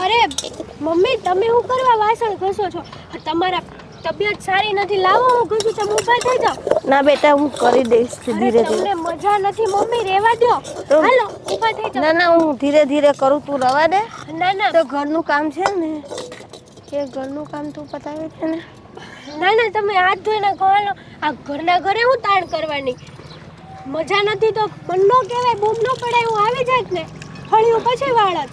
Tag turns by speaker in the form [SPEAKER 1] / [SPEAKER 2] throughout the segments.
[SPEAKER 1] અરે મમ્મી તમે શું કરવા વાસણ ઘસો છો? તમારા તબિયત સારી નથી લાવો હું ઘસું તમે ઊભા થઈ જાઓ
[SPEAKER 2] ના બેટા હું કરી દઈશ ધીરે ધીરે.
[SPEAKER 1] મજા નથી મમ્મી રહેવા દો. હાલો ઊભા થઈ જાઓ.
[SPEAKER 2] ના ના હું ધીરે ધીરે કરું તું રવા દે.
[SPEAKER 1] ના ના.
[SPEAKER 2] તો ઘરનું કામ છે ને એ ઘરનું કામ તું પતાવે છે ને?
[SPEAKER 1] ના ના તમે હાથ ધોઈને ખાવાનો આ ઘરના ઘરે હું તાણ કરવાની? મજા નથી તો મન નો કહેવાય બૂમ નો પડાય હું આવી જાય ને? ફળ્યું પછી વાળત.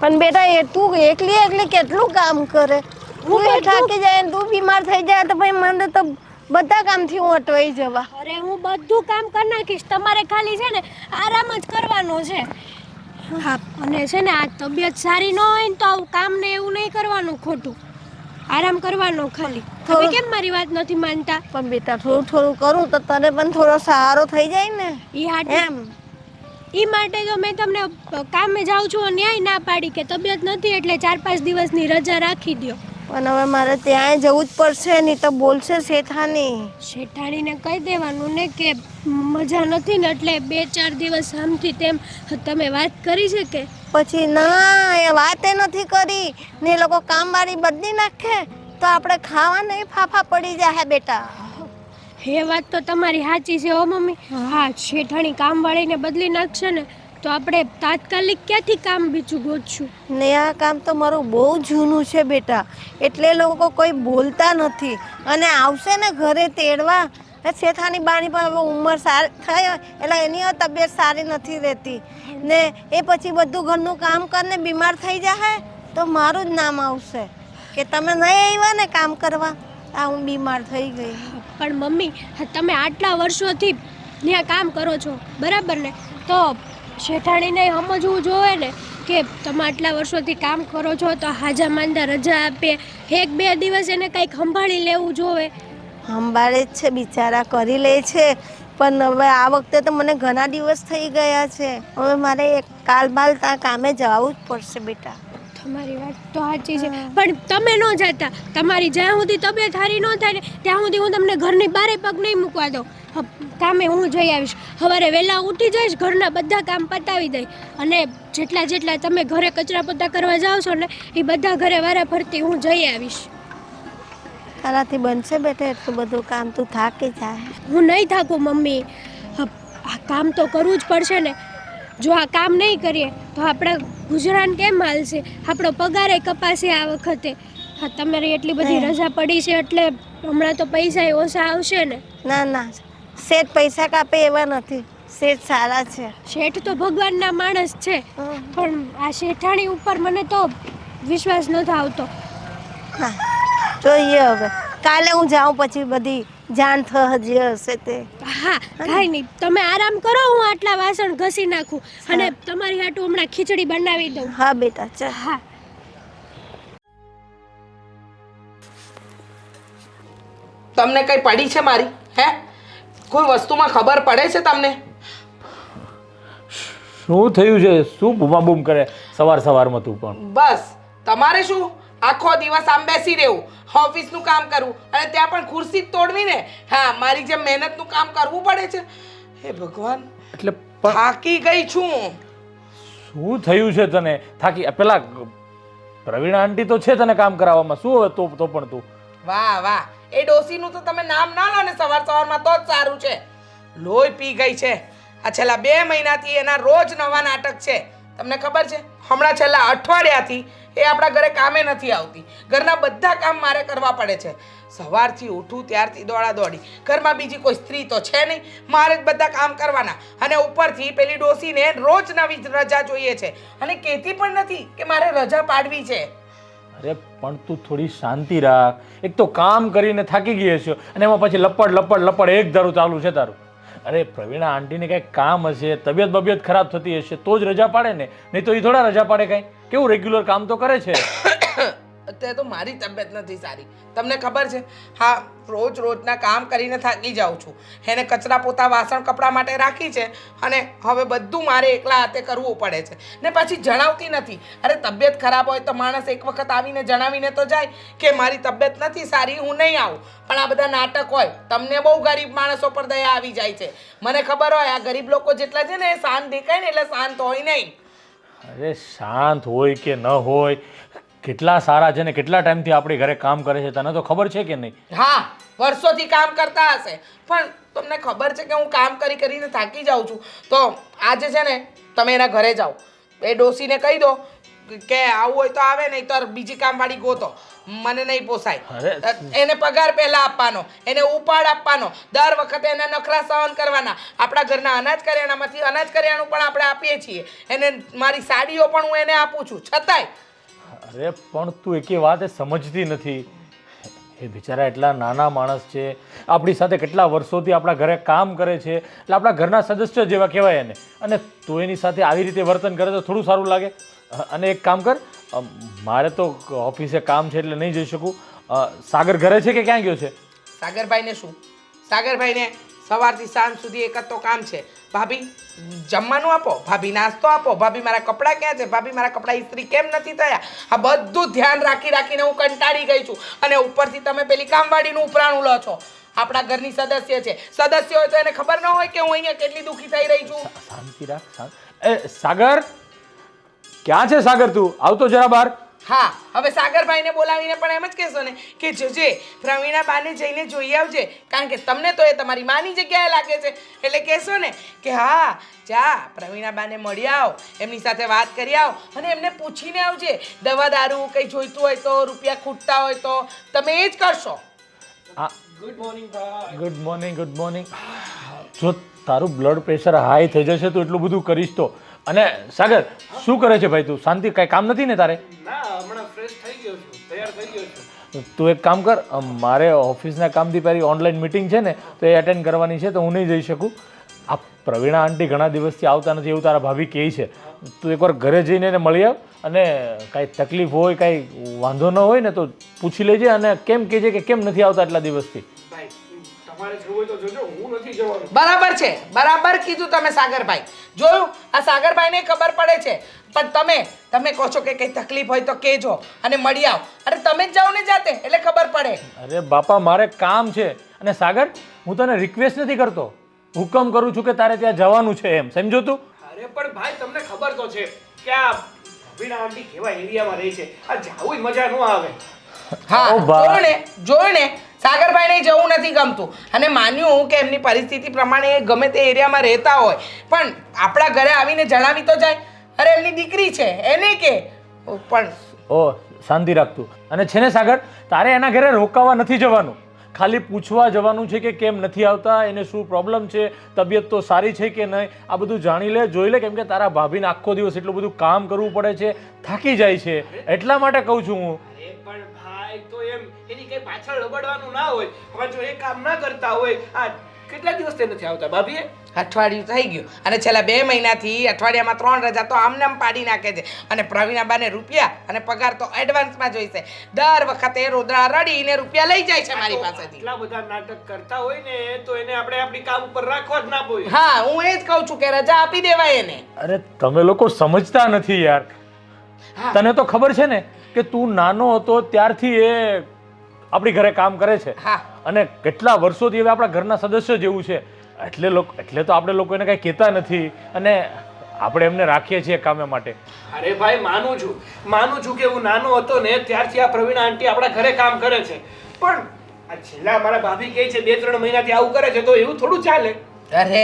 [SPEAKER 2] પણ બેટા એ તું એકલી એકલી કેટલું કામ કરે? હું એ થાકી જાય તું બીમાર થઈ જાય તો ભાઈ મને તો બધા કામથી હું અટવાઈ જવા.
[SPEAKER 1] અરે હું બધું કામ કરી નાખીશ. તમારે ખાલી છે ને આરામ જ કરવાનો છે. હા. અને છે ને આ તબિયત સારી ન હોય ને તો આવું કામ ને એવું નહીં કરવાનું ખોટું. આરામ કરવાનો ખાલી. તમે કેમ મારી વાત નથી માનતા?
[SPEAKER 2] પણ બેટા થોડું થોડું કરું તો તને પણ થોડો સહારો થઈ જાય ને.
[SPEAKER 1] ઈ હાટ.
[SPEAKER 2] એમ.
[SPEAKER 1] ઈ માટે તો મેં તમને કામે જાઉં છું ન્યાય ના પાડી કે તબિયત નથી એટલે ચાર પાંચ દિવસની રજા રાખી દ્યો.
[SPEAKER 2] પણ હવે મારે ત્યાં જવું જ પડશે નહીં તો બોલશે શેઠાની.
[SPEAKER 1] શેઠાણીને કહી દેવાનું ને કે મજા નથી ને એટલે બે ચાર દિવસ આમથી તેમ તમે વાત કરી છે કે?
[SPEAKER 2] પછી ના એ વાતે નથી કરી. ને એ લોકો કામવાળી બદલી નાખે. તો આપણે ખાવાને ફાફા પડી જાય બેટા.
[SPEAKER 1] એ વાત તો તમારી સાચી છે હો મમ્મી. હા શેઠાણી કામવાળીને બદલી નાખશે ને તો આપણે તાત્કાલિક ક્યાંથી કામ બીજું ગોતશું?
[SPEAKER 2] ને આ કામ તો મારું બહુ જૂનું છે બેટા. એટલે લોકો કોઈ બોલતા નથી. અને આવશે ને ઘરે તેડવા શેઠાની બાની પણ હવે ઉંમર સારી થઈ એટલે એની તબિયત સારી નથી રહેતી. ને એ પછી બધું ઘરનું કામ કરીને બીમાર થઈ જાય તો મારું જ નામ આવશે. કે તમે નહીં આવ્યા ને કામ કરવા? આ હું બીમાર થઈ ગઈ.
[SPEAKER 1] પણ મમ્મી તમે આટલા વર્ષોથી ત્યાં કામ કરો છો બરાબર ને? તો શેઠાણીને સમજવું જોઈએ ને કે તમે આટલા વર્ષોથી કામ કરો છો તો હાજા માંદા રજા આપે. એક બે દિવસ એને કંઈક સંભાળી લેવું જોઈએ.
[SPEAKER 2] સંભાળે જ છે, બિચારા કરી લે છે. પણ હવે આ વખતે તો મને ઘણા દિવસ થઈ ગયા છે. હવે મારે કાલ બાલ ત્યાં કામે જવું જ પડશે બેટા.
[SPEAKER 1] તમારી વાત તો સાચી છે. પણ તમે ન જતા. તમારી જ્યાં સુધી તબિયત સારી ન થાય ને ત્યાં સુધી હું તમને ઘરની બારે પગ નહીં મૂકવા દઉં. કામે હું જઈ આવીશ. સવારે વહેલા ઉઠી જઈશ ઘરના બધા કામ પતાવી દઈ. અને જેટલા જેટલા તમે ઘરે કચરા પોતા કરવા જાઓ છો ને એ બધા ઘરે વારા ફરતી હું જઈ આવીશ.
[SPEAKER 2] તારાથી બનશે બેટા એટલું બધું કામ તું થાકી જાય.
[SPEAKER 1] હું નહીં થાકું મમ્મી. આ કામ તો કરવું જ પડશે ને. જો આ કામ નહીં કરીએ તો આપણા ગુજરાન કેમ હાલશે? આપણો પગારે કપાશે આ વખતે. હા તમારી એટલી બધી રજા પડી છે એટલે હમણાં તો પૈસા ઓછા આવશે ને?
[SPEAKER 2] ના ના. શેઠ પૈસા કાપે એવા નથી. શેઠ સારા છે.
[SPEAKER 1] શેઠ તો ભગવાનના માણસ છે. પણ આ શેઠાણી ઉપર મને તો વિશ્વાસ નથી આવતો.
[SPEAKER 2] હા. જોઈએ હવે. કાલે હું જાઉં પછી બધી જાણ થજી હશે તે.
[SPEAKER 1] હા કાંઈ નહીં. તમે આરામ કરો હું આટલા વાસણ ઘસી નાખું. અને તમારી હાટું હમણાં ખીચડી બનાવી દઉં.
[SPEAKER 2] હા બેટા ચાલ.
[SPEAKER 1] હા.
[SPEAKER 3] તમને કઈ પડી છે મારી? હે? કોઈ વસ્તુમાં ખબર પડે છે તમને?
[SPEAKER 4] શું થયું છે? શું બૂમાબૂમ કરે? સવાર સવારમાં તું પણ.
[SPEAKER 3] બસ. તમારે શું? આખો દિવસ આમ બેસી રહેવું ઓફિસનું કામ કરવું અને ત્યાં પણ ખુરશી તોડવીને હા મારી જેમ મહેનતનું કામ કરવું પડે છે. હે ભગવાન
[SPEAKER 4] એટલે
[SPEAKER 3] થાકી ગઈ છું.
[SPEAKER 4] શું થયું છે તને? થાકી પેલા પ્રવીણા આંટી તો છે તને કામ કરાવવામાં. શું હવે તો તો પણ તું?
[SPEAKER 3] વાહ વાહ એ ડોસીનું તો તમે નામ ના લો ને સવાર સવારમાં તો જ સારું છે. લોહી પી ગઈ છે. આ છેલ્લા બે મહિનાથી એના રોજ નવા નાટક છે. તમને ખબર છે? હમણાં છેલ્લા અઠવાડિયાથી એ આપણા ઘરે કામે નથી આવતી. ઘરના બધા કામ મારે કરવા પડે છે. સવારથી ઉઠું, ત્યારથી દોડા દોડી. ઘરમાં બીજી કોઈ સ્ત્રી તો છે નહીં. મારે જ બધા કામ કરવાના. અને ઉપરથી પેલી ડોસીને રોજ નવી રજા જોઈએ છે. અને કહેતી પણ નથી કે મારે રજા પાડવી છે.
[SPEAKER 4] અરે, પણ તું થોડી શાંતિ રાખ. એક તો કામ કરીને થાકી ગઈ હશે અને એમાં પછી લપડ લપડ લપડ એક ધારું ચાલુ છે તારું. અરે, પ્રવીણા આંટીને કંઈક કામ હશે, તબિયત બબિયત ખરાબ થતી હશે, તો જ રજા પાડે ને? નહીં તો એ થોડા રજા પાડે કાંઈ? કેવું રેગ્યુલર કામ તો કરે છે?
[SPEAKER 3] અત્યારે તો મારી તબિયત નથી સારી. તમને ખબર છે? હા, રોજ રોજના કામ કરીને થાકી જાઉં છું. એને કચરા પોતા વાસણ કપડાં માટે રાખી છે અને હવે બધું મારે એકલા હાથે કરવું પડે છે. ને પાછી જણાવતી નથી. અરે, તબિયત ખરાબ હોય તો માણસ એક વખત આવીને જણાવીને તો જાય કે મારી તબિયત નથી સારી, હું નહીં આવું. પણ આ બધા નાટક હોય. તમને બહુ ગરીબ માણસો પર દયા આવી જાય છે. મને ખબર હોય, આ ગરીબ લોકો જેટલા છે ને એ શાંત દેખાય ને એટલે શાંત હોય નહીં.
[SPEAKER 4] અરે શાંત હોય કે ન હોય, કેટલા સારા છે ને કેટલા ટાઈમથી આપણી ઘરે કામ કરે છે તને તો ખબર છે કે નહીં?
[SPEAKER 3] હા, વર્ષોથી કામ કરતા હશે. પણ તમને ખબર છે કે હું કામ કરી કરીને થાકી જાઉં છું. તો આજે છે ને તમે એના ઘરે જાઓ. એ ડોસીને કહી દો કે આવું હોય તો આવે નહીં તો બીજી કામવાળી ગોતો. મને નહીં પોસાય. એને પગાર પહેલા આપવાનો એને ઉપાડ આપવાનો. દર વખતે એને નખરા સહન કરવાના. આપણા ઘરના અનાજ કરિયાણામાંથી અનાજ કરિયાણું પણ આપણે આપીએ છીએ. એને મારી સાડીઓ પણ હું એને આપું છું છતાંય.
[SPEAKER 4] અરે પણ તું એકે વાત સમજતી નથી. એ બિચારા એટલા નાના માણસ છે. આપણી સાથે કેટલા વર્ષોથી આપણા ઘરે કામ કરે છે. એટલે આપણા ઘરના સદસ્ય જેવા કહેવાય એને. અને તું એની સાથે આવી રીતે વર્તન કરે તો થોડું સારું લાગે. અને એક કામ કર મારે તો ઓફિસે કામ છે એટલે નહીં જઈ શકું. સાગર ઘરે છે કે ક્યાં ગયો છે?
[SPEAKER 3] સાગરભાઈને શું? સાગરભાઈને સવારથી સાંજ સુધી એક જ તો કામ છે. ભાભી જમવાનું આપો ભાભી નાસ્તો આપો ભાભી મારા કપડાં ક્યાં છે? ભાભી મારા કપડાં ઇસ્ત્રી કેમ નથી થયા? આ બધું ધ્યાન રાખી રાખીને હું કંટાળી ગઈ છું. અને ઉપરથી તમે પેલી કામવાળીનું ઉપરાણું લો છો. આપણા ઘરની સદસ્ય છે. સદસ્ય હોય તો એને ખબર ન હોય કે હું અહીંયા કેટલી દુઃખી થઈ રહી છું.
[SPEAKER 4] શાંતિ રાખ એ સાગર? ક્યાં છે સાગર તું? આવતો જરા બહાર.
[SPEAKER 3] હા હવે સાગરભાઈને બોલાવીને પણ એમ જ કહેશો ને કે જજે પ્રવીણા બાને જઈને જોઈ આવજે. કારણ કે તમને તો એ તમારી માની જગ્યાએ લાગે છે. એટલે કહેશો ને કે હા જા પ્રવીણા બાને મળી આવ એમની સાથે વાત કરી આવ અને એમને પૂછીને આવજે. દવા દારૂ કંઈ જોઈતું હોય તો રૂપિયા ખૂટતા હોય તો તમે એ જ કરશો.
[SPEAKER 4] આ ગુડ મોર્નિંગ ગુડ મોર્નિંગ જો તારું બ્લડ પ્રેશર હાઈ થઈ જશે તો એટલું બધું કરીશ તો. અને સાગર શું કરે છે ભાઈ તું? શાંતિ? કાંઈ કામ નથી ને તારે?
[SPEAKER 5] ના હમણાં ફ્રેશ થઈ ગયો છું. તૈયાર થઈ ગયો છું.
[SPEAKER 4] તું એક કામ કર મારે ઓફિસના કામથી પહેલી ઓનલાઈન મિટિંગ છે ને તો એ અટેન્ડ કરવાની છે તો હું નહીં જઈ શકું. આ પ્રવીણા આંટી ઘણા દિવસથી આવતા નથી એવું તારા ભાભી કહે છે. તું એકવાર ઘરે જઈને એને મળી આવ અને કાંઈ તકલીફ હોય કાંઈ વાંધો ન હોય ને તો પૂછી લેજે અને કેમ કહેજે કે કેમ નથી આવતા આટલા દિવસથી?
[SPEAKER 3] બરાબર છે બરાબર કીધું તમે સાગરભાઈ. જોયું? આ સાગરભાઈને ખબર પડે છે. પણ તમે તમે કહો છો કે કંઈ તકલીફ હોય તો કેજો અને મળી આવ. અરે તમે જ જાઓ ને જાતે એટલે ખબર પડે.
[SPEAKER 4] અરે બાપા મારે કામ છે. અને સાગર હું તને રિક્વેસ્ટ નથી કરતો. હુકમ કરું છું કે તારે ત્યાં જવાનું છે એમ. સમજો તું?
[SPEAKER 5] અરે પણ ભાઈ તમને ખબર તો છે કે આ ભીના આંટી કેવા એરિયામાં રહે છે. આ જાવું મજા ન આવે.
[SPEAKER 3] હા
[SPEAKER 4] જોઈને
[SPEAKER 3] જોયું ને જોયું ને સાગરભાઈને જવું નથી ગમતું. અને માન્યું કે એમની પરિસ્થિતિ પ્રમાણે એ ગમે તે એરિયામાં રહેતા હોય. પણ આપણા ઘરે આવીને જણાવી તો જાય. અરે, એમની દીકરી છે. એને કે. પણ
[SPEAKER 4] ઓ, શાંતિ રાખતું અને છે ને સાગર, તારે એના ઘરે રોકાવા નથી જવાનું. ખાલી પૂછવા જવાનું છે કે કેમ નથી આવતા, એને શું પ્રોબ્લેમ છે, તબિયત તો સારી છે કે નહીં, આ બધું જાણી લે, જોઈ લે, કેમ કે તારા ભાભીને આખો દિવસ એટલું બધું કામ કરવું પડે છે, થાકી જાય છે. એટલા માટે કહું છું હું
[SPEAKER 5] અરે તો એમ એની કઈ પાછળ લબડવાનું ના હોય. હવે જો એ કામ ના કરતા હોય આ કેટલા દિવસથી નથી આવતા ભાભીએ?
[SPEAKER 3] અઠવાડિયું થઈ ગયું. અને છેલ્લા બે મહિનાથી અઠવાડિયામાં ત્રણ રજા તો આમને આમ પાડી નાખે છે. અને પ્રવીણાબાને રૂપિયા અને પગાર તો એડવાન્સમાં જોઈશે. દર વખતે રોદડા રડીને રૂપિયા લઈ જાય છે મારી પાસેથી.
[SPEAKER 5] એટલા બધા નાટક કરતા હોય ને તો એને આપણે આપણી કામ ઉપર રાખવા જ ના જોઈએ
[SPEAKER 3] હા હું એ જ કહું છું કે રજા આપી દેવાય એને.
[SPEAKER 4] અરે તમે લોકો સમજતા નથી યાર. તને તો ખબર છે ને કે તું નાનો હતો ત્યારથી એ આપણી ઘરે કામ કરે છે.
[SPEAKER 3] હા.
[SPEAKER 4] અને કેટલા વર્ષોથી હવે આપણા ઘરના સદસ્ય જેવું છે. એટલે લોકો એટલે તો આપણે લોકો એને કાંઈ કહેતા નથી અને આપણે એમને રાખીએ છીએ કામે માટે.
[SPEAKER 5] અરે ભાઈ માનું છું. માનું છું કે હું નાનો હતો ને ત્યારથી આ પ્રવીણા આંટી આપણા ઘરે કામ કરે છે. પણ આ છેલ્લા મારા ભાભી કહે છે બે ત્રણ મહિનાથી આવું કરે છે તો એવું થોડું ચાલે.
[SPEAKER 3] અરે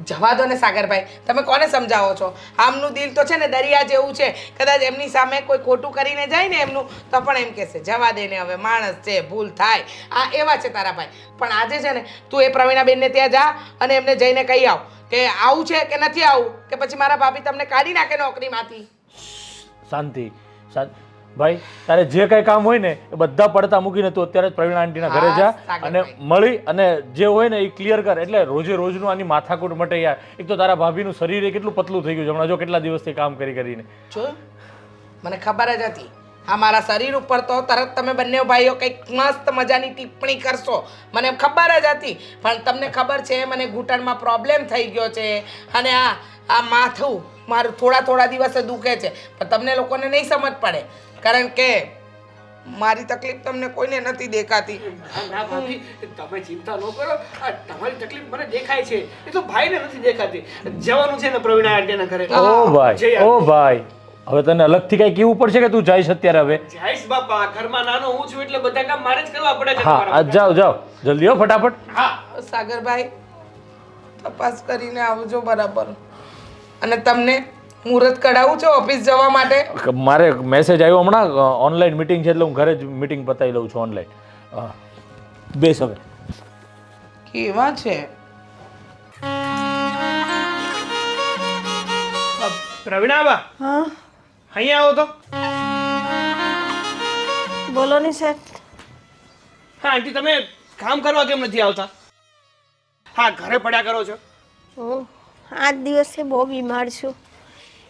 [SPEAKER 3] જવા દો ને સાગરભાઈ. તમે કોને સમજાવો છો? આમનું દિલ તો છે ને દરિયા જેવું છે. કદાચ એમની સામે કોઈ ખોટું કરીને જાય ને એમનું, તો પણ એમ કહેશે, જવા દે ને હવે, માણસ છે, ભૂલ થાય. આ એવા છે તારા ભાઈ. પણ આજે છે ને, તું એ પ્રવીણાબેનને ત્યાં જા અને એમને જઈને કહી આવ કે આવું છે કે નથી આવું? કે પછી મારા ભાભી તમને કાઢી નાખે નોકરીમાંથી?
[SPEAKER 4] શાંતિ, શાંત. ભાઈ તારે જે કંઈ કામ હોય ને એ બધા પડતા મૂકીને તું અત્યારે જ પ્રવીણ આંટીના ઘરે જા અને મળી અને જે હોય ને એ ક્લિયર કર. એટલે રોજે રોજનું આની માથાકૂટ મટે યાર. એક તો તારા ભાભીનું શરીર એ કેટલું પતલું થઈ ગયું છે. હમણાં જો કેટલા દિવસથી કામ કરી કરીને.
[SPEAKER 3] જો મને ખબર જ હતી. આ મારા શરીર ઉપર તો તરત તમે બંને ભાઈઓ કંઈક મસ્ત મજાની ટિપ્પણી કરશો. મને ખબર જ હતી. પણ તમને ખબર છે મને ઘૂંટણમાં પ્રોબ્લેમ થઈ ગયો છે. અને આ આ માથું મારું થોડા થોડા દિવસે દુખે છે. પણ તમને લોકોને નહીં સમજ પડે. કારણ કે મારી તકલીફ તમને કોઈને નથી દેખાતી.
[SPEAKER 5] ના ના ભાભી તમે ચિંતા ન કરો. આ તમારી તકલીફ મને દેખાય છે. એ તો ભાઈને નથી દેખાતી. જવાનું છે ને પ્રવીણ આંટીના ઘરે.
[SPEAKER 4] ઓ ભાઈ ઓ ભાઈ હવે તને અલગથી કઈ કેવું પડશે કે તું જઈશ અત્યારે હવે?
[SPEAKER 5] જઈશ બાપા ઘરમાં નાનો હું છું એટલે બધા કામ મારે જ કરવા પડે છે
[SPEAKER 4] હા જાઓ જાઓ. જલ્દી હો ફટાફટ.
[SPEAKER 5] હા.
[SPEAKER 3] સાગરભાઈ તપાસ કરીને આવજો બરાબર. અને તમને મુહૂર્ત કઢાવું છે ઓફિસ જવા માટે.
[SPEAKER 4] મારે મેસેજ આવ્યો હમણાં ઓનલાઈન મીટિંગ છે એટલે હું ઘરે જ મીટિંગ પતાવી લઉં છું ઓનલાઈન બેસ હવે.
[SPEAKER 3] કેવા છે?
[SPEAKER 5] પ્રવીણાબા
[SPEAKER 2] હા.
[SPEAKER 5] અહીંયા આવો તો.
[SPEAKER 2] બોલો ને શેઠ
[SPEAKER 5] હા આંટી તમે કામ કરવા કેમ નથી આવતા? હા ઘરે પડ્યા કરો છો.
[SPEAKER 2] હું આજ દિવસથી બહુ બીમાર છું.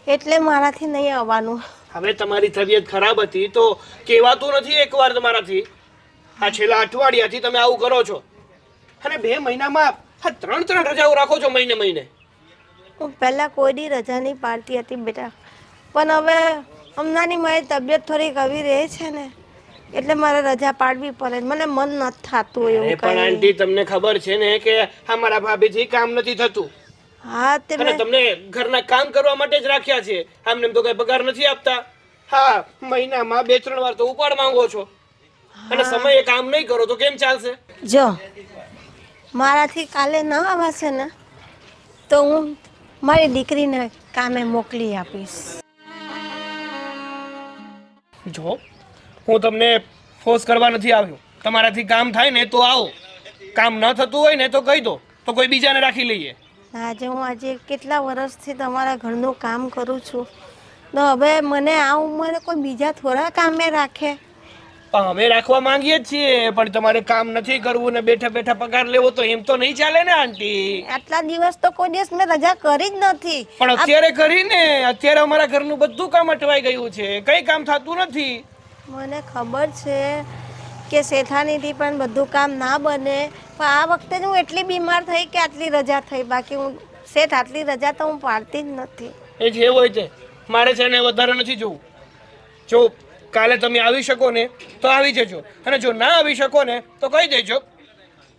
[SPEAKER 2] એટલે મારાથી નહીં આવવાનું.
[SPEAKER 5] હવે તમારી તબિયત ખરાબ હતી તો કહેવાતું નથી એકવાર તમારાથી. આ છેલ્લા અઠવાડિયાથી તમે આવું કરો છો. અને બે મહિનામાં આ ત્રણ ત્રણ રજાઓ રાખો છો મહિને મહિને.
[SPEAKER 2] હું પહેલાં કોઈની રજા નહીં પાડતી હતી બેટા. પણ હવે હમણાંની મારી તબિયત થોડીક આવી રહે છે ને એટલે મારે રજા પાડવી પડે. મને મન નથી થતું એવું
[SPEAKER 5] પણ આંટી તમને ખબર છે ને કે અમારા ભાભીથી કામ નથી થતું.
[SPEAKER 2] હા તે
[SPEAKER 5] અને તમને ઘરના કામ કરવા માટે જ રાખ્યા છે. આમને એમ તો કઈ પગાર નથી આપતા. હા મહિનામાં બે ત્રણ વાર તો ઉપાડ માંગો છો. અને સમયે કામ નહીં કરો તો કેમ ચાલશે?
[SPEAKER 2] જો મારાથી કાલે ન આવાશે ને તો હું મારી દીકરીને કામે મોકલી આપીશ.
[SPEAKER 5] જો હું તમને ફોર્સ કરવા નથી આવ્યો. તમારાથી કામ થાય ને તો આવો. કામ ન થતું હોય ને તો કહી દો. તો કોઈ બીજાને રાખી લઈએ.
[SPEAKER 2] આજે હું આજે કેટલા વર્ષથી તમારા ઘરનું કામ કરું છું. તો હવે મને આ ઉંમરે કોઈ બીજા થોડા કામે રાખે?
[SPEAKER 5] પણ અમે રાખવા માંગીએ છીએ પણ તમારે કામ નથી કરવું ને બેઠા બેઠા પગાર લેવો તો એમ તો નહીં ચાલે ને આંટી.
[SPEAKER 2] આટલા દિવસ તો કોઈ દિવસ મેં રજા કરી જ નથી.
[SPEAKER 5] પણ અત્યારે કરીને અત્યારે અમારા ઘરનું બધું કામ અટવાઈ ગયું છે. કઈ કામ થતું નથી?
[SPEAKER 2] મને ખબર છે કે શેઠાનીથી પણ બધું કામ ના બને. પણ આ વખતે જ હું એટલી બીમાર થઈ કે આટલી રજા થઈ. બાકી હું શેઠ આટલી રજા તો હું પાડતી જ નથી.
[SPEAKER 5] એ જે હોય છે. મારે છે ને વધારે નથી જોવું. જો કાલે તમે આવી શકો ને તો આવી જજો. અને જો ના આવી શકો ને તો કહી દેજો.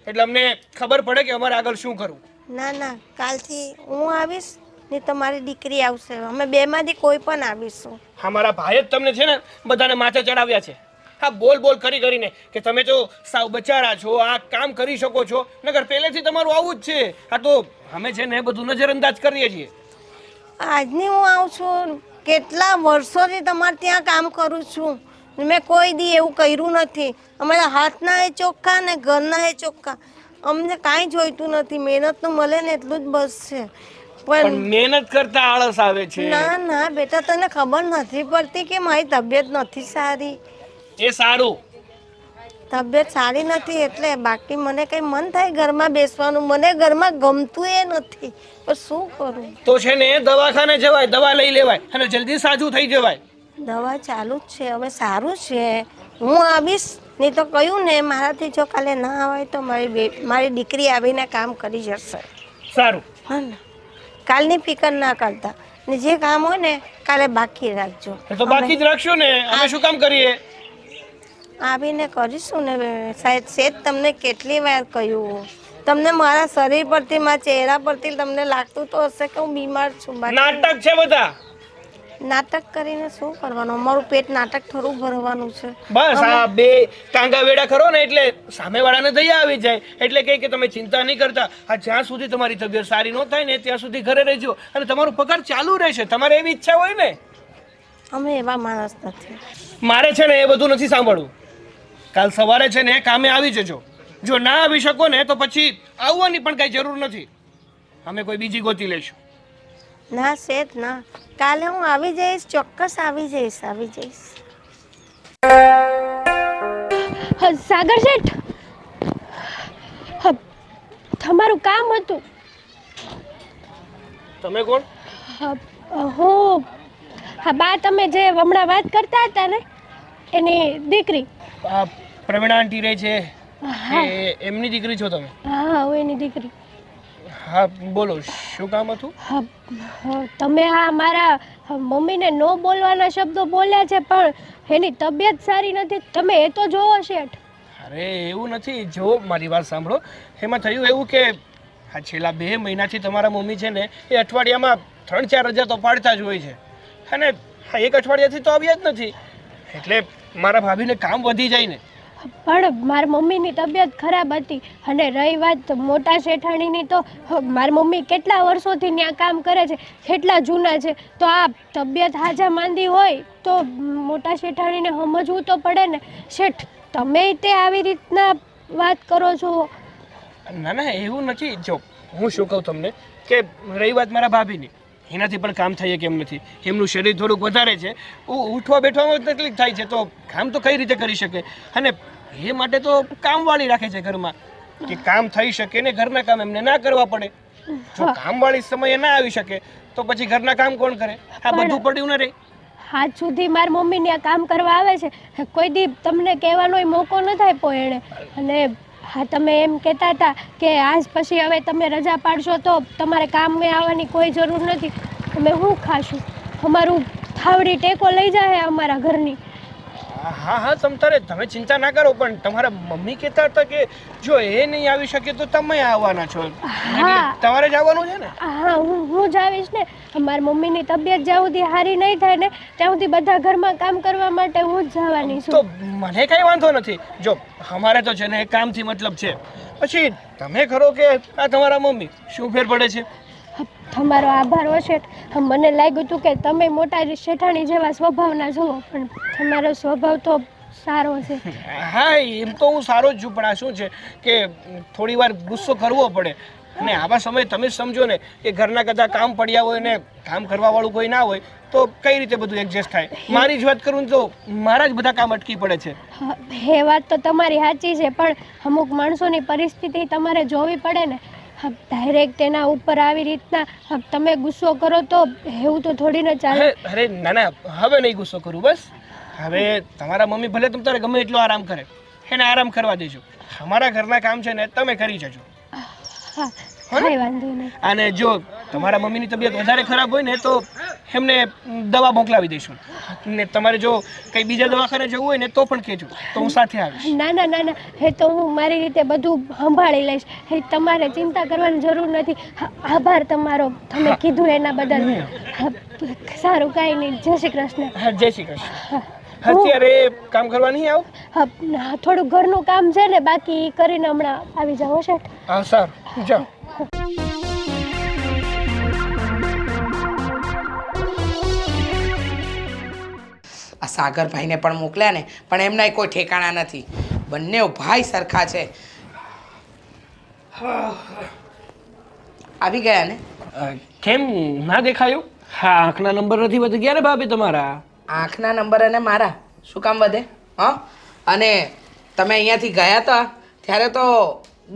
[SPEAKER 5] એટલે અમને ખબર પડે કે અમારે આગળ શું કરવું.
[SPEAKER 2] ના ના. કાલથી હું આવીશ ને તમારી દીકરી આવશે. અમે બેમાંથી કોઈ પણ આવીશું.
[SPEAKER 5] હા મારા ભાઈએ જ તમને છે ને બધાને માથે ચડાવ્યા છે. હા બોલ બોલ કરી કરીને કે તમે જો સાવ બચારા છો આ કામ કરી શકો છો. નગર પહેલેથી તમારું આવું જ છે. હા તો અમે છે ને બધું નજરઅંદાજ કરીએ છીએ.
[SPEAKER 2] આજની હું આવું છું કેટલા વર્ષોથી તમારે ત્યાં કામ કરું છું. મેં કોઈ દી એવું કર્યું નથી. અમારા હાથના એ ચોખ્ખા ને ઘરના એ ચોખ્ખા. અમને કાંઈ જોઈતું નથી. મહેનતનું મળે ને એટલું જ બસ છે.
[SPEAKER 5] પણ
[SPEAKER 2] પણ
[SPEAKER 5] મહેનત કરતા આળસ આવે છે.
[SPEAKER 2] ના ના બેટા તને ખબર નથી પડતી કે મારી તબિયત નથી સારી?
[SPEAKER 5] એ સારું.
[SPEAKER 2] તબિયત સારી નથી એટલે બાકી મને કંઈ મન થાય ઘરમાં બેસવાનું. મને ઘરમાં ગમતું એ નથી. પણ શું કરું?
[SPEAKER 5] તો છે ને દવાખાને જવાય દવા લઈ લેવાય અને જલ્દી સાજું થઈ જવાય.
[SPEAKER 2] દવા ચાલુ જ છે હવે સારું છે. હું આવીશ નહીં તો કહ્યું ને? મારાથી જો કાલે ના આવે તો મારી મારી દીકરી આવીને કામ કરી જશે.
[SPEAKER 5] સારું.
[SPEAKER 2] હા ને. કાલની ફિકર ના કરતા. ને જે કામ હોય ને કાલે બાકી રાખજો.
[SPEAKER 5] તો બાકી જ રાખશો ને. અમે શું કામ કરીએ?
[SPEAKER 2] આવીને કરીશું ને સાહેબ શેઠ તમને કેટલી વાર કહ્યું? તમને મારા શરીર પરથી મારા ચહેરા પરથી તમને લાગતું તો હશે કે હું બીમાર છું
[SPEAKER 5] નાટક છે બધા.
[SPEAKER 2] નાટક કરીને શું કરવાનું? અમારું પેટ નાટક થોડું ભરવાનું છે.
[SPEAKER 5] બસ આ બે કાંગા વેડા કરો ને એટલે સામેવાળાને દયા આવી જાય. એટલે કહે કે તમે ચિંતા નહીં કરતા. આ જ્યાં સુધી તમારી તબિયત સારી ન થાય ને ત્યાં સુધી ઘરે રહેજો. અને તમારું પગાર ચાલુ રહેશે. તમારે એવી ઈચ્છા હોય ને?
[SPEAKER 2] અમે એવા માણસ નથી.
[SPEAKER 5] મારે છે ને એ બધું નથી સાંભળવું. કાલ સવારે છે ને કામે આવી જજો. જો ના આવી શકો ને તો પછી આવવાની પણ કાંઈ જરૂર નથી. અમે કોઈ બીજી ગોતી લઈશું.
[SPEAKER 2] ના શેઠ ના. કાલે હું આવી જઈશ ચોક્કસ આવી જઈશ આવી જઈશ.
[SPEAKER 1] હ, સાગર શેઠ. હ, તમારું કામ હતું.
[SPEAKER 5] તમે કોણ?
[SPEAKER 1] હ, હું હા બા તમે જે હમણાં વાત કરતા હતા ને એની દીકરી.
[SPEAKER 5] આ પ્રવીણા આંટી રહે છે. એ એમની દીકરી છો તમે?
[SPEAKER 1] હા હું એની દીકરી.
[SPEAKER 5] હા બોલો શું કામ હતું?
[SPEAKER 1] તમે આ મારા મમ્મીને ન બોલવાના શબ્દો બોલ્યા છે પણ એની તબિયત સારી નથી. તમે એ તો જોવો શેઠ.
[SPEAKER 5] અરે એવું નથી. જો મારી વાત સાંભળો. એમાં થયું એવું કે આ છેલ્લા બે મહિનાથી તમારા મમ્મી છે ને એ અઠવાડિયામાં ત્રણ ચાર રજા તો પાડતા જ હોય છે. અને એક અઠવાડિયાથી તો આવ્યા જ નથી. એટલે મારા ભાભીને કામ વધી જાય ને.
[SPEAKER 1] પણ મારી મમ્મીની તબિયત ખરાબ હતી અને રહી વાત મોટા શેઠાણીની તો મારી મમ્મી કેટલા વર્ષોથી ત્યાં કામ કરે છે, કેટલા જૂના છે, તો આ તબિયત હાજા માંદી હોય તો મોટા શેઠાણીને સમજવું તો પડે ને. શેઠ, તમે તે આવી રીતના વાત કરો છો?
[SPEAKER 5] ના ના, એવું નથી. જો, હું શું કહું તમને કે રહી વાત મારા ભાભીની. એનાથી પણ કામ થઈએ કે નથી. એમનું શરીર થોડુંક વધારે છે. ઉઠવા બેઠવામાં તકલીફ થાય છે. તો કામ તો કઈ રીતે કરી શકે? અને એ માટે તો કામવાળી રાખે છે ઘરમાં. કે કામ થઈ શકે ને ઘરના કામ એમને ના કરવા પડે. જો કામવાળી સમયે ના આવી શકે તો પછી ઘરના કામ કોણ કરે? આ બધું પડ્યું ન રહે
[SPEAKER 1] હાથ સુધી માર મમ્મીને આ કામ કરવા આવે છે. કોઈ દી તમને કહેવાનો મોકો ન થાય એણે અને હા, તમે એમ કહેતા હતા કે આજ પછી હવે તમે રજા પાડશો તો તમારે કામે આવવાની કોઈ જરૂર નથી. અમે શું ખાશું? અમારું થાવડી ટેકો લઈ જાય અમારા ઘરની.
[SPEAKER 5] હા હા તમ તારે તમે ચિંતા ના કરો પણ તમારા મમ્મી કહેતા હતા કે જો એ નહીં આવી શકે તો તમે આવવાના છો. તમારે જ આવવાનું છે ને?
[SPEAKER 1] હા હું હું જ આવીશ ને. મારી મમ્મીની તબિયત જ્યાં સુધી સારી નહીં થાય ને ત્યાં સુધી બધા ઘરમાં કામ કરવા માટે હું જ જવાની
[SPEAKER 5] તો મને કઈ વાંધો નથી. જો અમારે તો છે ને કામથી મતલબ છે. પછી તમે ખરો કે આ તમારા મમ્મી શું ફેર પડે છે?
[SPEAKER 1] તમારો આભાર હો શેઠ મને લાગ્યું હતું કે તમે મોટા શેઠાણી જેવા સ્વભાવના જુઓ પણ તમારો સ્વભાવ તો સારો છે.
[SPEAKER 5] હા એમ તો હું સારો જ છું પણ આ શું છે કે થોડી વાર ગુસ્સો કરવો પડે. અને આવા સમયે તમે સમજો ને કે ઘરના કદાચ કામ પડ્યા હોય ને કામ કરવાવાળું કોઈ ના હોય તો કઈ રીતે બધું એડજસ્ટ થાય? મારી જ વાત કરું તો મારા જ બધા કામ અટકી પડે છે.
[SPEAKER 1] એ વાત તો તમારી સાચી છે પણ અમુક માણસોની પરિસ્થિતિ તમારે જોવી પડે ને ડાયરેક્ટ એના ઉપર આવી રીતના તમે ગુસ્સો કરો તો એવું તો થોડી ન ચાલે.
[SPEAKER 5] અરે ના ના હવે નહીં ગુસ્સો કરું બસ. હવે તમારા મમ્મી ભલે તમ તારે ગમે એટલો આરામ કરે એને આરામ કરવા દેજો. અમારા ઘરના કામ છે ને તમે કરી જજો. અને જો તમારા મમ્મીની તબિયત વધારે ખરાબ હોય ને તો એમને દવા મોકલાવી દઈશું. ને તમારે જો કંઈ બીજા દવાખાને જવું હોય ને તો પણ કહેજો તો હું સાથે આવીશ.
[SPEAKER 1] ના ના ના ના. એ તો હું મારી રીતે બધું સંભાળી લઈશ. એ તમારે ચિંતા કરવાની જરૂર નથી. હા, આભાર તમારો. તમે કીધું એના બદલ. હા, સારું કાંઈ નહીં. જય શ્રી કૃષ્ણ.
[SPEAKER 5] હા જય શ્રી કૃષ્ણ. અત્યારે કામ કરવા નહીં આવ?
[SPEAKER 1] હા, હા, થોડું ઘરનું કામ છે ને બાકી કરીને હમણાં આવી જાવ શેઠ.
[SPEAKER 5] હા સર. જાઓ.
[SPEAKER 3] સાગરભાઈને પણ મોકલ્યા ને પણ એમના કોઈ ઠેકાણા નથી. બંને ભાઈ સરખા છે. આવી ગયા ને?
[SPEAKER 5] કેમ ના દેખાયું? હા આંખના નંબર નથી વધી ગયા ને ભાભી તમારા?
[SPEAKER 3] આંખના નંબર અને મારા. શું કામ વધે? હા? અને તમે અહીંયાથી ગયા હતા ત્યારે તો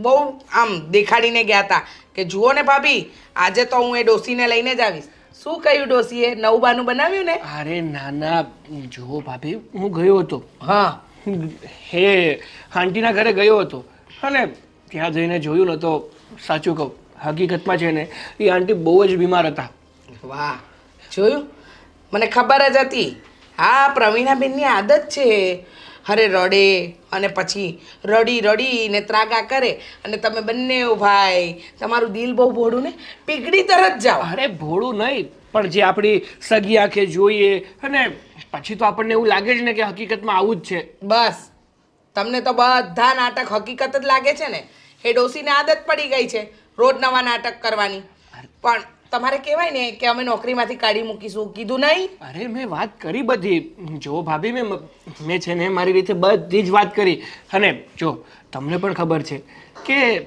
[SPEAKER 3] બહુ આમ દેખાડીને ગયા હતા કે જુઓ ને ભાભી આજે તો હું એ ડોસીને લઈને જ આવીશ. શું કહ્યું ડોસીએ નવું બાનું બનાવ્યું ને?
[SPEAKER 5] અરે નાના જો ભાભી હું ગયો હતો.
[SPEAKER 3] હા.
[SPEAKER 5] હે આંટીના ઘરે ગયો હતો. અને ત્યાં જઈને જોયું ને તો સાચું કહું હકીકતમાં છે ને એ આંટી બહુ જ બીમાર હતા.
[SPEAKER 3] વાહ. જોયું? મને ખબર જ હતી. હા પ્રવીણાબેનની આદત છે. અરે રડે અને પછી રડી રડી ને ત્રાગા કરે અને તમે બંને ભાઈ તમારું દિલ બહુ ભોળું ને? પીગળી તરત જાઓ.
[SPEAKER 5] અરે ભોળું નહીં પણ જે આપણી સગી આંખે જોઈએ અને પછી તો આપણને એવું લાગે જ ને કે હકીકતમાં આવું જ છે.
[SPEAKER 3] બસ. તમને તો બધા નાટક હકીકત જ લાગે છે ને? એ ડોસીને આદત પડી ગઈ છે રોજ નવા નાટક કરવાની. પણ તમારે કહેવાય ને કે અમે નોકરીમાંથી કાઢી મૂકીશું કીધું નહીં?
[SPEAKER 5] અરે મેં વાત કરી બધી. જો ભાભી મેં મેં છે ને મારી રીતે બધી જ વાત કરી. અને જો તમને પણ ખબર છે કે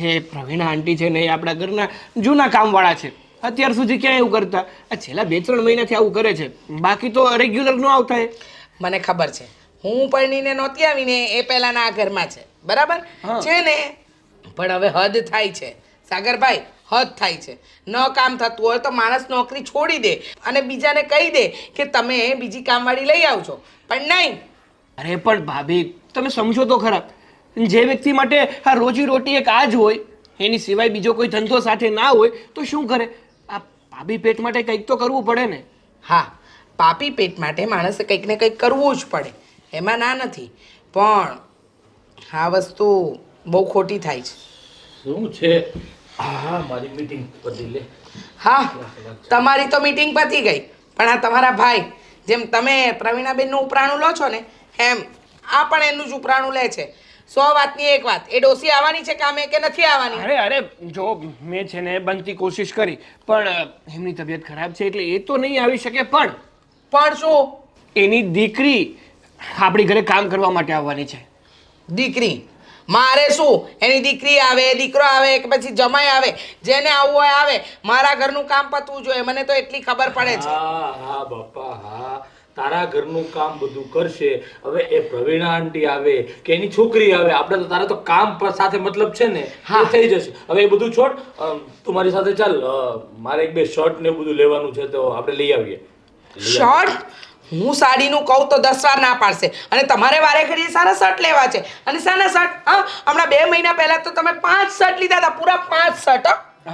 [SPEAKER 5] હે પ્રવીણા આંટી છે ને એ આપણા ઘરના જૂના કામવાળા છે. અત્યાર સુધી ક્યાં એવું કરતા? આ છેલ્લા બે ત્રણ મહિનાથી આવું કરે છે. બાકી તો રેગ્યુલર ન આવતા
[SPEAKER 3] મને ખબર છે. હું પરણીને નહોતી આવીને એ પહેલાના આ ઘરમાં છે. બરાબર? છે ને? પણ હવે હદ થાય છે. સાગરભાઈ હદ થાય છે. ન કામ થતું હોય તો માણસ નોકરી છોડી દે અને બીજાને કહી દે કે તમે બીજી કામવાળી લઈ આવજો. પણ નહીં.
[SPEAKER 5] અરે પણ ભાભી તમે સમજો તો ખરા. જે વ્યક્તિ માટે આ રોજી રોટી એક આ જ હોય એની સિવાય બીજો કોઈ ધંધો સાથે ના હોય તો શું કરે? આ ભાભી પેટ માટે કંઈક તો કરવું પડે ને.
[SPEAKER 3] હા પાપી પેટ માટે માણસે કંઈક ને કંઈક કરવું જ પડે. એમાં ના નથી. પણ આ વસ્તુ બહુ ખોટી થાય છે.
[SPEAKER 4] શું છે? હા મારી મીટિંગ પતી લે.
[SPEAKER 3] હા તમારી તો મીટિંગ પતી ગઈ. પણ આ તમારા ભાઈ જેમ તમે પ્રવીણાબેનનું ઉપરાણું લો છો ને એમ આ પણ એનું જ ઉપરાણું લે છે. સો વાતની એક વાત એ ડોસી આવવાની છે કામે કે નથી આવવાની?
[SPEAKER 5] અરે અરે જો મેં છે ને બનતી કોશિશ કરી પણ એમની તબિયત ખરાબ છે એટલે એ તો નહીં આવી શકે પણ
[SPEAKER 3] પણ શું?
[SPEAKER 5] એની દીકરી આપણી ઘરે કામ કરવા માટે આવવાની છે.
[SPEAKER 3] દીકરી? મારે શું? એની દીકરી આવે દીકરો આવે કે પછી જમાઈ આવે જેને આવવું હોય આવે મારા ઘરનું કામ પતવું જોઈએ. મને તો એટલી ખબર પડે છે.
[SPEAKER 4] હા હા બાપા હા. તારા ઘરનું કામ બધું કરશે. હવે એ પ્રવીણા આંટી આવે કે એની છોકરી આવે આપણે તો તારા તો કામ પર સાથે મતલબ છે ને હા. થઈ જશે. હવે એ બધું છોડ. તું મારી સાથે ચાલ. મારે એક બે શર્ટ ને બધું લેવાનું છે તો આપણે લઈ આવીએ.
[SPEAKER 3] શર્ટ? હું સાડીનું કહું તો દસ વાર ના પાડશે. અને તમારે વારે ઘડીએ સારા શર્ટ લેવા છે. અને સાના શર્ટ હા હમણાં બે મહિના પહેલા તો તમે પાંચ શર્ટ લીધા હતા પૂરા પાંચ શર્ટ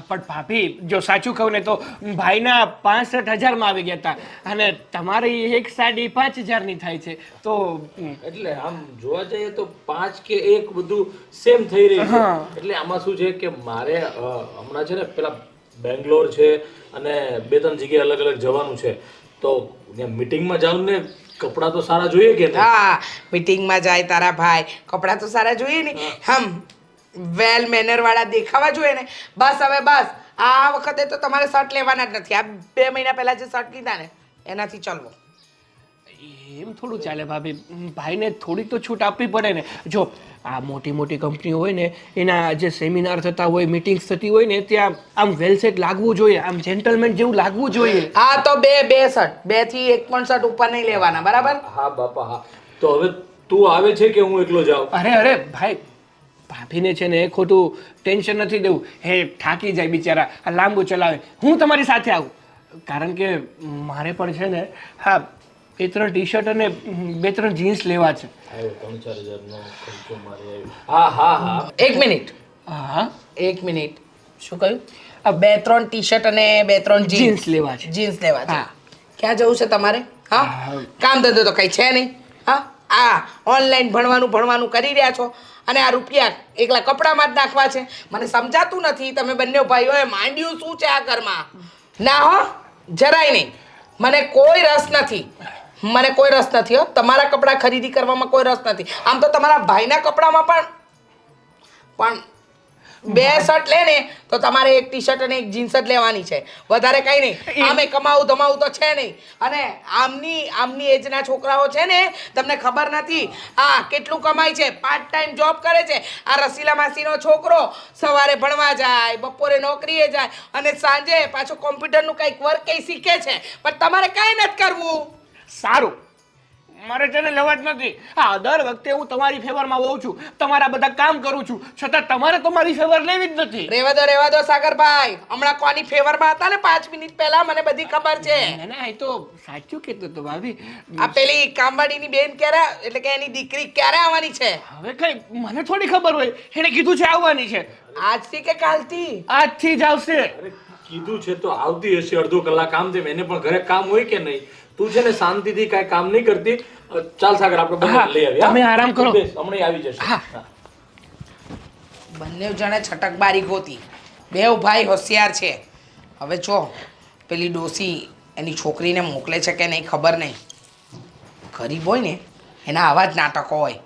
[SPEAKER 5] પણ ભાભી જો સાચું કહું ને તો ભાઈના પાંસઠ હજારમાં આવી ગયા હતા. અને તમારી એક સાડી પાંચ હજારની થાય છે. તો
[SPEAKER 4] એટલે આમ જોવા જઈએ તો પાંચ કે એક બધું સેમ થઈ રહ્યું છે. એટલે આમાં શું છે કે મારે હમણાં છે ને પેલા બેંગ્લોર છે અને બે ત્રણ જગ્યાએ અલગ અલગ જવાનું છે. તો મીટિંગમાં જાઉં ને કપડાં તો સારા જોઈએ કે
[SPEAKER 3] હા મીટિંગમાં જાય તારા ભાઈ. કપડાં તો સારા જોઈએ ને. હમ વેલ મેનર વાળા દેખાવા જોઈએ ને. બસ હવે બસ. આ વખતે તો તમારે શર્ટ લેવાના જ નથી. આ બે મહિના પહેલા જે શર્ટ લીધા ને એનાથી ચાલવો.
[SPEAKER 5] એમ થોડું ચાલે ભાભી. ભાઈને થોડીક તો છૂટ આપવી પડે ને. જો આ મોટી મોટી કંપનીઓ હોય ને એના જે સેમિનાર થતા હોય મિટિંગ્સ થતી હોય ને ત્યાં આમ વેલસેટ લાગવું જોઈએ આમ જેન્ટલમેન જેવું લાગવું જોઈએ.
[SPEAKER 3] હા તો બે બે શર્ટ બેથી એક પણ શર્ટ ઉપર નહીં લેવાના બરાબર?
[SPEAKER 4] હા બાપા હા. તો હવે તું આવે છે કે હું એકલો જાઉં?
[SPEAKER 5] અરે અરે ભાઈ ભાભીને છે ને ખોટું ટેન્શન નથી દેવું હે થાકી જાય બિચારા આ લાંબુ ચલાવે. હું તમારી સાથે આવું. કારણ કે મારે પણ છે ને હા બે ત્રણ ટી શર્ટ અને બે ત્રણ જીન્સ લેવા છે.
[SPEAKER 4] હા હા હા.
[SPEAKER 3] એક મિનિટ.
[SPEAKER 5] હા.
[SPEAKER 3] એક મિનિટ. શું કહ્યું? આ બે ત્રણ ટી શર્ટ અને બે ત્રણ
[SPEAKER 5] જીન્સ લેવા છે.
[SPEAKER 3] જીન્સ લેવા છે.
[SPEAKER 5] હા.
[SPEAKER 3] ક્યાં જવું છે તમારે? હા? કામ ધંધો તો કઈ છે નહીં. હા? આ ઓનલાઈન ભણવાનું ભણવાનું કરી રહ્યા છો અને આ રૂપિયા એકલા કપડામાં જ નાખવા છે. મને સમજાતું નથી. તમે બંને ભાઈઓએ માંડ્યું શું છે આ ઘરમાં? ના હો? જરાય નહીં. મને કોઈ રસ નથી. મને કોઈ રસ નથી હો. તમારા કપડાં ખરીદી કરવામાં કોઈ રસ નથી. આમ તો તમારા ભાઈના કપડામાં પણ પણ બે શર્ટ લે ને તો તમારે એક ટી શર્ટ અને એક જીન્સ જ લેવાની છે. વધારે કંઈ નહીં. આમે કમાવું ધમાવું તો છે નહીં. અને આમની આમની એજના છોકરાઓ છે ને તમને ખબર નથી આ કેટલું કમાય છે? પાર્ટ ટાઈમ જોબ કરે છે. આ રસીલા માસીનો છોકરો સવારે ભણવા જાય બપોરે નોકરીએ જાય અને સાંજે પાછું કોમ્પ્યુટરનું કંઈક વર્ક કંઈ શીખે છે. પણ તમારે કાંઈ નથી કરવું.
[SPEAKER 5] સારું. મારે તેને લેવા જ નથી. હા દર વખતે હું તમારી ફેવરમાં હોઉં છું. તમારા બધા કામ કરું છું. છતાં તમારે તો મારી ફેવર લેવી જ નથી.
[SPEAKER 3] રેવા દો રેવા દો સાગરભાઈ. હમણાં કોની ફેવરમાં હતા ને પાંચ મિનિટ પહેલા? મને બધી ખબર છે.
[SPEAKER 5] ના ના એ તો સાચું કહેતો તો ભાભી.
[SPEAKER 3] આ પેલી કામવાડીની બેન ક્યારે એટલે કે એની દીકરી ક્યારે આવવાની છે?
[SPEAKER 5] હવે કઈ મને થોડી ખબર હોય. એને કીધું છે આવવાની છે.
[SPEAKER 3] આજથી કે કાલથી?
[SPEAKER 5] આજથી જ આવશે.
[SPEAKER 4] કીધું છે તો આવતી હશે અડધો કલાક. આમ તેમ એને પણ ઘરે કામ હોય કે નહીં? તું છે ને શાંતિથી કાંઈ કામ નહીં કરતી. ચાલ સાગર આપણે બંને લઈ આવીએ
[SPEAKER 5] તમે આરામ કરો.
[SPEAKER 4] હમણાં આવી જશે.
[SPEAKER 3] બંને જણે છટકબારી ગોતી. બે ભાઈ હોશિયાર છે. હવે જો પેલી ડોસી એની છોકરીને મોકલે છે કે નહીં ખબર નહીં. ગરીબ હોય ને એના આવા જ નાટકો હોય.